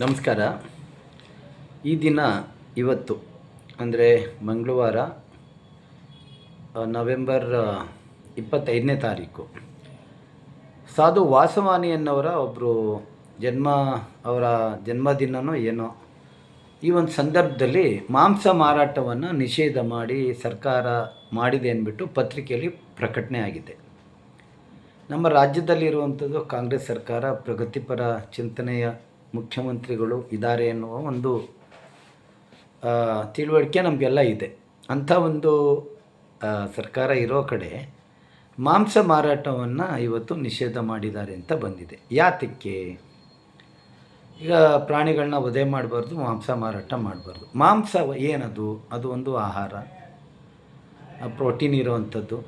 ನಮಸ್ಕಾರ. ಈ ದಿನ ಇವತ್ತು, ಅಂದರೆ ಮಂಗಳವಾರ ನವೆಂಬರ್ ಇಪ್ಪತ್ತೈದನೇ ತಾರೀಕು. ಸಾಧು ವಾಸವಾನಿ ಅನ್ನೋರ ಒಬ್ಬರು ಜನ್ಮ, ಅವರ ಜನ್ಮದಿನನೋ ಏನೋ, ಈ ಒಂದು ಸಂದರ್ಭದಲ್ಲಿ ಮಾಂಸ ಮಾರಾಟವನ್ನು ನಿಷೇಧ ಮಾಡಿ ಸರ್ಕಾರ ಮಾಡಿದೆ ಅಂದ್ಬಿಟ್ಟು ಪತ್ರಿಕೆಯಲ್ಲಿ ಪ್ರಕಟಣೆ ಆಗಿದೆ. ನಮ್ಮ ರಾಜ್ಯದಲ್ಲಿರುವಂಥದ್ದು ಕಾಂಗ್ರೆಸ್ ಸರ್ಕಾರ ಪ್ರಗತಿಪರ ಚಿಂತನೆಯ ಮುಖ್ಯಮಂತ್ರಿಗಳು ಇದ್ದಾರೆ ಎನ್ನುವ ಒಂದು ತಿಳುವಳಿಕೆ ನಮಗೆಲ್ಲ ಇದೆ. ಅಂಥ ಒಂದು ಸರ್ಕಾರ ಇರೋ ಕಡೆ ಮಾಂಸ ಮಾರಾಟವನ್ನು ಇವತ್ತು ನಿಷೇಧ ಮಾಡಿದ್ದಾರೆ ಅಂತ ಬಂದಿದೆ. ಯಾತಕ್ಕೆ? ಈಗ ಪ್ರಾಣಿಗಳನ್ನ ವಧೆ ಮಾಡಬಾರ್ದು, ಮಾಂಸ ಮಾರಾಟ ಮಾಡಬಾರ್ದು. ಮಾಂಸ ಏನದು? ಅದು ಒಂದು ಆಹಾರ. ಪ್ರೋಟೀನ್ ಇರೋವಂಥದ್ದು.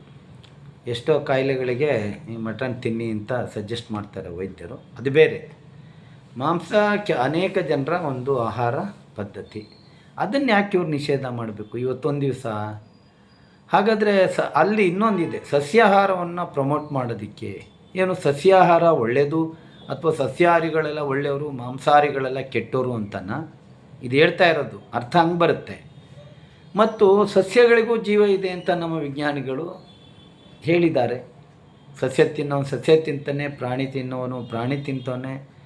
ಎಷ್ಟೋ ಕಾಯಿಲೆಗಳಿಗೆ ಈ ಮಟನ್ ತಿನ್ನಿ ಅಂತ ಸಜೆಸ್ಟ್ ಮಾಡ್ತಾರೆ ವೈದ್ಯರು. ಅದು ಬೇರೆ. ಮಾಂಸ ಅನೇಕ ಜನರ ಒಂದು ಆಹಾರ ಪದ್ಧತಿ. ಅದನ್ನು ಯಾಕೆ ಇವ್ರು ನಿಷೇಧ ಮಾಡಬೇಕು? ಇವತ್ತೊಂದು ದಿವಸ. ಹಾಗಾದರೆ ಸ, ಅಲ್ಲಿ ಇನ್ನೊಂದಿದೆ. ಸಸ್ಯಾಹಾರವನ್ನು ಪ್ರಮೋಟ್ ಮಾಡೋದಕ್ಕೆ. ಏನು ಸಸ್ಯಾಹಾರ ಒಳ್ಳೆಯದು ಅಥವಾ ಸಸ್ಯಾಹಾರಿಗಳೆಲ್ಲ ಒಳ್ಳೆಯವರು, ಮಾಂಸಾಹಾರಿಗಳೆಲ್ಲ ಕೆಟ್ಟವರು ಅಂತನ? ಇದು ಹೇಳ್ತಾ ಇರೋದು. ಅರ್ಥ ಹಂಗೆ ಬರುತ್ತೆ. ಮತ್ತು ಸಸ್ಯಗಳಿಗೂ ಜೀವ ಇದೆ ಅಂತ ನಮ್ಮ ವಿಜ್ಞಾನಿಗಳು ಹೇಳಿದ್ದಾರೆ. ಸಸ್ಯ ತಿನ್ನೋನು ಸಸ್ಯ ತಿಂತಾನೆ, ಪ್ರಾಣಿ ತಿನ್ನೋನು ಪ್ರಾಣಿ ತಿಂತಾನೆ.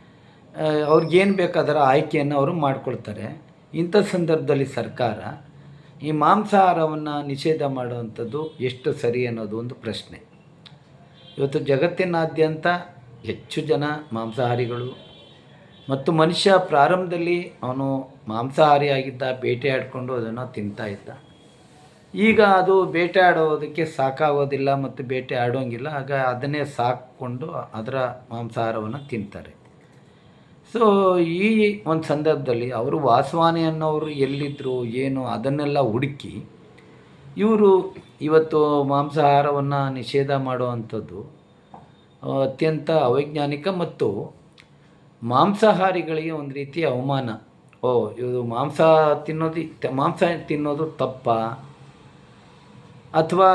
ಅವ್ರಿಗೇನು ಬೇಕಾದರ ಆಯ್ಕೆಯನ್ನು ಅವರು ಮಾಡಿಕೊಳ್ತಾರೆ. ಇಂಥ ಸಂದರ್ಭದಲ್ಲಿ ಸರ್ಕಾರ ಈ ಮಾಂಸಾಹಾರವನ್ನು ನಿಷೇಧ ಮಾಡುವಂಥದ್ದು ಎಷ್ಟು ಸರಿ ಅನ್ನೋದು ಒಂದು ಪ್ರಶ್ನೆ. ಇವತ್ತು ಜಗತ್ತಿನಾದ್ಯಂತ ಹೆಚ್ಚು ಜನ ಮಾಂಸಾಹಾರಿಗಳು ಮತ್ತು ಮನುಷ್ಯ ಪ್ರಾರಂಭದಲ್ಲಿ ಅವನು ಮಾಂಸಾಹಾರಿಯಾಗಿದ್ದ ಬೇಟೆಯಾಡಿಕೊಂಡು ಅದನ್ನು ತಿಂತಾ ಇದ್ದ. ಈಗ ಅದು ಬೇಟೆ ಆಡೋದಕ್ಕೆ ಸಾಕಾಗೋದಿಲ್ಲ ಮತ್ತು ಬೇಟೆ ಆಡೋಂಗಿಲ್ಲ ಆಗ ಅದನ್ನೇ ಸಾಕಿಕೊಂಡು ಅದರ ಮಾಂಸಾಹಾರವನ್ನು ತಿಂತಾರೆ. ಸೊ ಈ ಒಂದು ಸಂದರ್ಭದಲ್ಲಿ ಅವರು ವಾಸವಾನಿ ಅನ್ನೋರು ಎಲ್ಲಿದ್ದರು ಏನು ಅದನ್ನೆಲ್ಲ ಹುಡುಕಿ, ಇವರು ಇವತ್ತು ಮಾಂಸಾಹಾರವನ್ನು ನಿಷೇಧ ಮಾಡುವಂಥದ್ದು ಅತ್ಯಂತ ಅವೈಜ್ಞಾನಿಕ ಮತ್ತು ಮಾಂಸಾಹಾರಿಗಳಿಗೆ ಒಂದು ರೀತಿಯ ಅವಮಾನ. ಓ, ಇವರು ಮಾಂಸ ತಿನ್ನೋದು ಮಾಂಸ ತಿನ್ನೋದು ತಪ್ಪ. ಅಥವಾ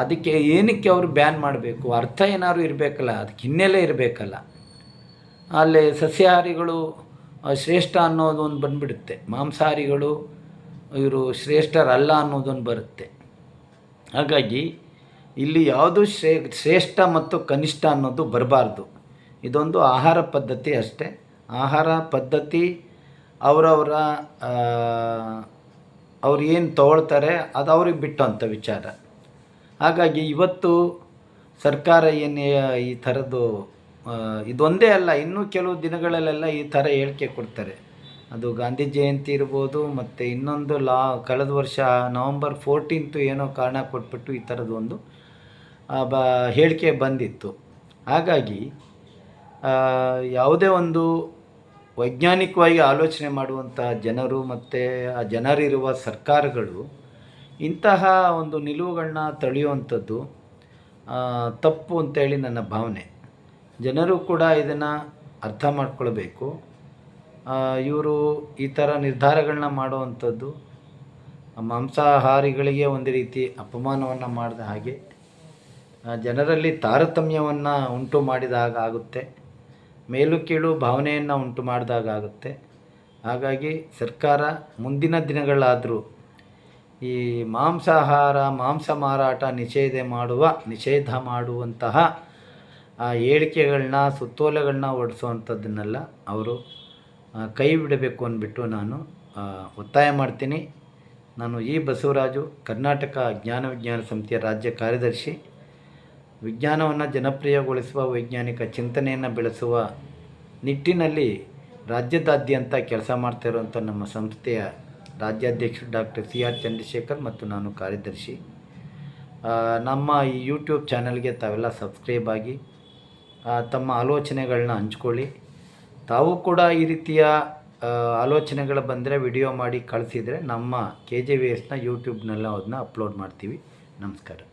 ಅದಕ್ಕೆ ಏನಕ್ಕೆ ಅವರು ಬ್ಯಾನ್ ಮಾಡಬೇಕು? ಅರ್ಥ ಏನಾದ್ರು ಇರಬೇಕಲ್ಲ, ಅದಕ್ಕೆ ಹಿನ್ನೆಲೆ ಇರಬೇಕಲ್ಲ. ಅಲ್ಲಿ ಸಸ್ಯಾಹಾರಿಗಳು ಶ್ರೇಷ್ಠ ಅನ್ನೋದು ಒಂದು ಬಂದ್ಬಿಡುತ್ತೆ. ಮಾಂಸಾಹಾರಿಗಳು ಇವರು ಶ್ರೇಷ್ಠರಲ್ಲ ಅನ್ನೋದೊಂದು ಬರುತ್ತೆ. ಹಾಗಾಗಿ ಇಲ್ಲಿ ಯಾವುದು ಶ್ರೇ, ಶ್ರೇಷ್ಠ ಮತ್ತು ಕನಿಷ್ಠ ಅನ್ನೋದು ಬರಬಾರ್ದು. ಇದೊಂದು ಆಹಾರ ಪದ್ಧತಿ ಅಷ್ಟೇ. ಆಹಾರ ಪದ್ಧತಿ ಅವರವರ ಅವ್ರು ಏನು ತೊಗೊಳ್ತಾರೆ ಅದು ಅವ್ರಿಗೆ ಬಿಟ್ಟಂಥ ವಿಚಾರ. ಹಾಗಾಗಿ ಇವತ್ತು ಸರ್ಕಾರ ಏನು ಈ ಥರದ್ದು ಇದೊಂದೇ ಅಲ್ಲ ಇನ್ನೂ ಕೆಲವು ದಿನಗಳಲ್ಲೆಲ್ಲ ಈ ಥರ ಹೇಳಿಕೆ ಕೊಡ್ತಾರೆ. ಅದು ಗಾಂಧಿ ಜಯಂತಿ ಇರ್ಬೋದು ಮತ್ತು ಇನ್ನೊಂದು ಲಾ ಕಳೆದ ವರ್ಷ ನವಂಬರ್ ಫೋರ್ಟೀನ್ತು ಏನೋ ಕಾರಣ ಕೊಟ್ಬಿಟ್ಟು ಈ ಥರದ್ದು ಒಂದು ಆ, ಬ ಹೇಳಿಕೆ ಬಂದಿತ್ತು. ಹಾಗಾಗಿ ಯಾವುದೇ ಒಂದು ವೈಜ್ಞಾನಿಕವಾಗಿ ಆಲೋಚನೆ ಮಾಡುವಂತಹ ಜನರು ಮತ್ತು ಆ ಜನರಿರುವ ಸರ್ಕಾರಗಳು ಇಂತಹ ಒಂದು ನಿಲುವುಗಳನ್ನ ತಳೆಯುವಂಥದ್ದು ತಪ್ಪು ಅಂತೇಳಿ ನನ್ನ ಭಾವನೆ. ಜನರು ಕೂಡ ಇದನ್ನು ಅರ್ಥ ಮಾಡ್ಕೊಳ್ಬೇಕು. ಇವರು ಈ ಥರ ನಿರ್ಧಾರಗಳನ್ನ ಮಾಡುವಂಥದ್ದು ಮಾಂಸಾಹಾರಿಗಳಿಗೆ ಒಂದು ರೀತಿ ಅಪಮಾನವನ್ನು ಮಾಡಿದ ಹಾಗೆ ಜನರಲ್ಲಿ ತಾರತಮ್ಯವನ್ನು ಉಂಟು ಮಾಡಿದಾಗ ಆಗುತ್ತೆ. ಮೇಲು ಕೀಳು ಭಾವನೆಯನ್ನು ಉಂಟು ಮಾಡಿದಾಗ ಆಗುತ್ತೆ. ಹಾಗಾಗಿ ಸರ್ಕಾರ ಮುಂದಿನ ದಿನಗಳಾದರೂ ಈ ಮಾಂಸಾಹಾರ, ಮಾಂಸ ಮಾರಾಟ ನಿಷೇಧ ಮಾಡುವ, ನಿಷೇಧ ಮಾಡುವಂತಹ ಆ ಹೇಳಿಕೆಗಳನ್ನ ಸುತ್ತೋಲೆಗಳನ್ನ ಹೊಡಿಸುವಂಥದ್ದನ್ನೆಲ್ಲ ಅವರು ಕೈ ಬಿಡಬೇಕು ಅಂದ್ಬಿಟ್ಟು ನಾನು ಒತ್ತಾಯ ಮಾಡ್ತೀನಿ. ನಾನು ಈ ಬಸವರಾಜು, ಕರ್ನಾಟಕ ಜ್ಞಾನ ವಿಜ್ಞಾನ ಸಮಿತಿಯ ರಾಜ್ಯ ಕಾರ್ಯದರ್ಶಿ. ವಿಜ್ಞಾನವನ್ನು ಜನಪ್ರಿಯಗೊಳಿಸುವ ವೈಜ್ಞಾನಿಕ ಚಿಂತನೆಯನ್ನು ಬೆಳೆಸುವ ನಿಟ್ಟಿನಲ್ಲಿ ರಾಜ್ಯದಾದ್ಯಂತ ಕೆಲಸ ಮಾಡ್ತಾ ನಮ್ಮ ಸಂಸ್ಥೆಯ ರಾಜ್ಯಾಧ್ಯಕ್ಷರು ಡಾಕ್ಟರ್ ಸಿ ಆರ್ ಚಂದ್ರಶೇಖರ್ ಮತ್ತು ನಾನು ಕಾರ್ಯದರ್ಶಿ. ನಮ್ಮ ಈ ಯೂಟ್ಯೂಬ್ ಚಾನಲ್ಗೆ ತಾವೆಲ್ಲ ಸಬ್ಸ್ಕ್ರೈಬ್ ಆಗಿ ತಮ್ಮ ಆಲೋಚನೆಗಳನ್ನ ಹಂಚ್ಕೊಳ್ಳಿ. ತಾವು ಕೂಡ ಈ ರೀತಿಯ ಆಲೋಚನೆಗಳು ಬಂದರೆ ವಿಡಿಯೋ ಮಾಡಿ ಕಳಿಸಿದರೆ ನಮ್ಮ ಕೆ ಜೆ ವಿ ಎಸ್ನ ಯೂಟ್ಯೂಬ್ನೆಲ್ಲ ಅದನ್ನ ಅಪ್ಲೋಡ್ ಮಾಡ್ತೀವಿ. ನಮಸ್ಕಾರ.